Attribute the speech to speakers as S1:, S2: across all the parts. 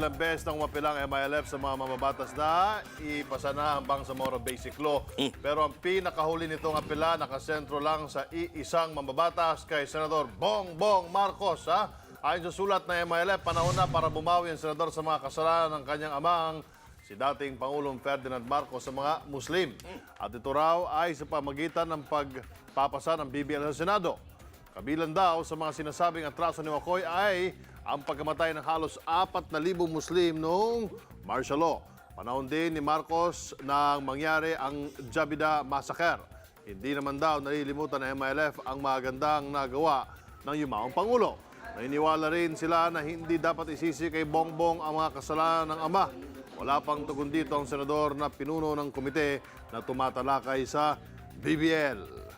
S1: ilang beses nang umapilang MILF sa mga mababatas na ipasa na ang Bangsamoro Basic Law. Pero ang pinakahuli nitong apela nakasentro lang sa iisang mababatas kay Senador Bongbong Marcos. Ha? Ayon sa sulat ng MILF, panahon na para bumawi ang senador sa mga kasalanan ng kanyang amang si dating Pangulong Ferdinand Marcos sa mga Muslim. At ito raw ay sa pamagitan ng pagpapasa ng BBL sa Senado. Kabilang daw sa mga sinasabing atraso ni Wakoy ay ang pagkamatay ng halos 4,000 Muslim noong martial law. Panahon din ni Marcos nang mangyari ang Jabida Massacre. Hindi naman daw nalilimutan ng MILF ang magandang nagawa ng yumaong Pangulo. Naniniwala rin sila na hindi dapat isisi kay Bongbong ang mga kasalanan ng ama. Wala pang tugon dito ang senador na pinuno ng komite na tumatalakay sa BBL.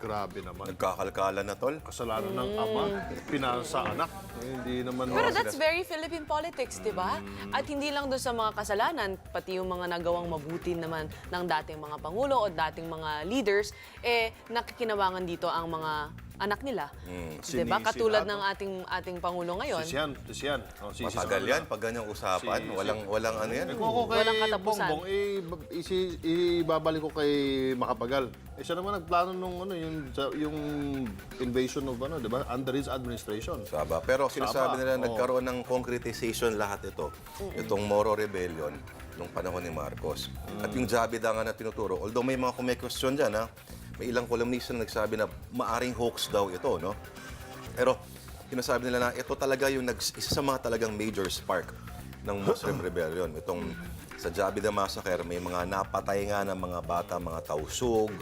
S1: Grabe naman.
S2: Nagkakalkala na, tol.
S1: Kasalanan ng ama, pinasa anak. Hindi naman...
S3: Pero that's very Philippine politics, di ba? At hindi lang doon sa mga kasalanan, pati yung mga nagawang mabuti naman ng dating mga pangulo o dating mga leaders, eh nakikinabangan dito ang mga anak nila. Di ba?
S1: Sinisi
S3: Katulad ng ating ating pangulo ngayon.
S1: Sisiyan, sisiyan. Oh, sisi sa
S2: Matagal
S1: kanila.
S2: yan, pag ganyang usapan,
S1: Si-
S2: walang, walang ano yan.
S1: Eh, kung ako kay
S3: Walang katapusan.
S1: Bongbong, eh, isi, ibabalik ko kay Makapagal. Eh, siya naman nagplano nung ano, yung, yung invasion of ano, di ba? Under his administration.
S2: Saba. Pero
S1: Saba,
S2: sinasabi nila,
S1: oo.
S2: nagkaroon ng concretization lahat ito. Itong Moro Rebellion nung panahon ni Marcos. At yung Jabida nga na tinuturo, although may mga kumekwestiyon dyan, ha, may ilang kolumnista na nagsabi na maaring hoax daw ito, no? Pero sinasabi nila na ito talaga yung nags- isa sa mga talagang major spark ng Muslim Rebellion. Itong sa Jabida Massacre, may mga napatay nga ng mga bata, mga tausug,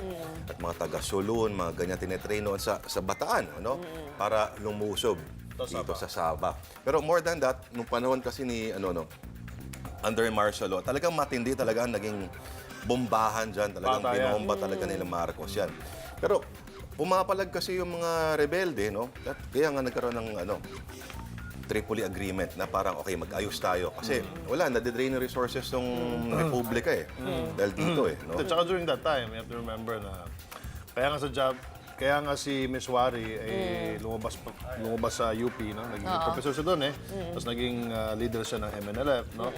S2: at mga taga-sulun, mga ganyan tinetrain noon sa, sa bataan, ano? Para lumusob dito sa Sabah. Pero more than that, nung panahon kasi ni, ano, no, under martial law, talagang matindi talaga ang naging bombahan dyan. Talagang
S1: Bata yan.
S2: binomba talaga nila Marcos yan. Pero pumapalag kasi yung mga rebelde, no? At kaya nga nagkaroon ng ano, Tripoli Agreement na parang okay, mag-ayos tayo. Kasi wala, nadidrain yung resources ng Republika eh. Dahil dito eh. No?
S1: At saka during that time, you have to remember na kaya nga sa job, kaya nga si Miss Wari ay lumabas, pa- lumabas sa UP, no? naging professor siya doon eh. Tapos naging uh, leader siya ng MNLF. No?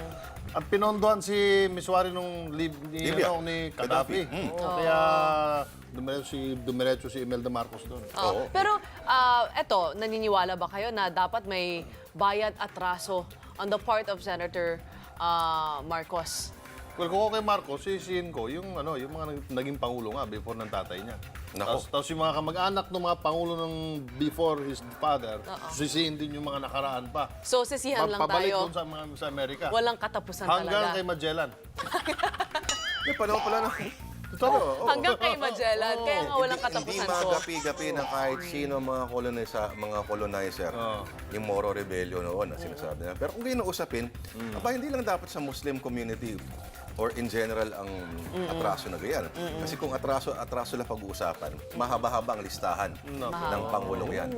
S1: At pinondohan si Miss Wari nung lib, ni,
S2: Libya.
S1: ano, ni Gaddafi. Oo, Kaya dumiretso si, dumiretso si Imelda Marcos doon.
S3: Oo. Pero ah, eto, naniniwala ba kayo na dapat may bayad atraso on the part of Senator ah, Marcos?
S1: Well, kung ako kay Marcos, sisihin ko yung, ano, yung mga nag- naging pangulo nga before ng tatay niya.
S2: Nako.
S1: Tapos, tapos yung mga kamag-anak ng mga pangulo ng before his father, sisihin din yung mga nakaraan pa.
S3: So, sisihan lang
S1: Pabalik
S3: tayo.
S1: doon sa, mga, sa Amerika.
S3: Walang katapusan
S1: Hanggang
S3: talaga.
S1: kay Magellan.
S2: Eh, panahon pala na.
S1: Totoo. oo.
S3: Hanggang kay Magellan. Kaya nga walang
S2: Hindi
S3: katapusan to.
S2: magapi-gapi ng kahit sino mga colonizer, mga colonizer, yung Moro Rebellion noon na sinasabi na. Pero kung ganyan ang usapin, aba, hindi lang dapat sa Muslim community or in general ang atraso na ganyan. Kasi kung atraso, atraso lang pag-uusapan, mahaba-haba ang listahan ng Pangulong yan.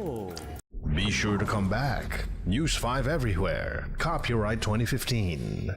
S4: Be sure to come back. News 5 everywhere. Copyright 2015.